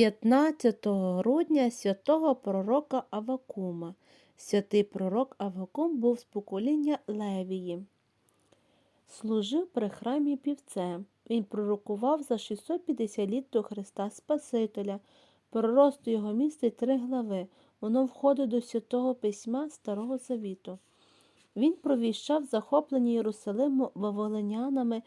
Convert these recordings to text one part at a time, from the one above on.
15 грудня святого пророка Авакума. Святий пророк Авакум був з покоління Левії. Служив при храмі півцем. Він пророкував за 650 літ до Христа Спасителя. Пророцтво його містить три глави. Воно входить до святого письма Старого Завіту. Він провіщав захоплення Єрусалиму вавилонянами,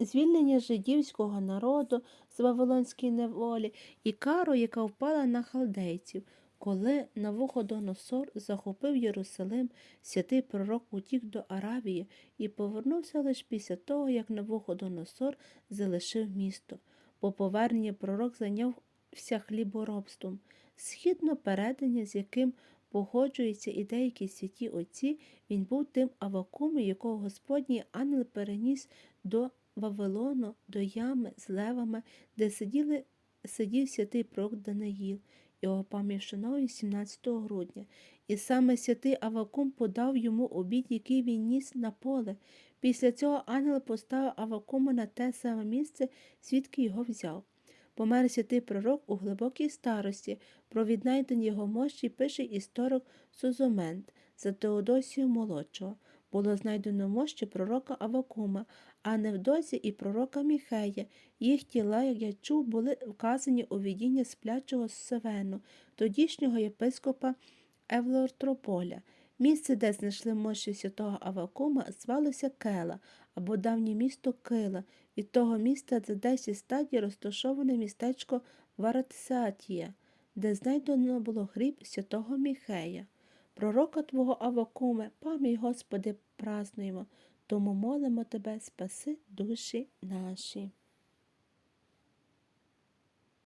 звільнення жидівського народу з вавилонської неволі і кару, яка впала на халдейців. Коли Навуходоносор захопив Єрусалим, святий пророк утік до Аравії і повернувся лише після того, як Навуходоносор залишив місто. По поверненні пророк зайнявся хліборобством. Східно передання, з яким погоджуються і деякі святі отці, він був тим Авакумом, якого Господній ангел переніс до Вавилону, до ями з левами, де сиділи, сидів святий пророк Даниїл. Його пам'ять вшановує 17 грудня. І саме святий Авакум подав йому обід, який він ніс на поле. Після цього ангел поставив Авакума на те саме місце, звідки його взяв. Помер святий пророк у глибокій старості. Про віднайдення його мощі пише історик Сузомент за Теодосію молодшого. Було знайдено мощі пророка Авакума, а невдовзі і пророка Міхея. Їх тіла, як я чув, були вказані у видінні сплячого Севену, тодішнього єпископа Евлотрополя. Місце, де знайшли мощі святого Авакума, звалося Кела або давнє місто Кила. Від того міста за 10 стадій розташоване містечко Варатсатія, де знайдено було гріб святого Міхея. Пророка твого Авакуме, пам'ять, Господи, празнуємо, тому молимо тебе, спаси душі наші.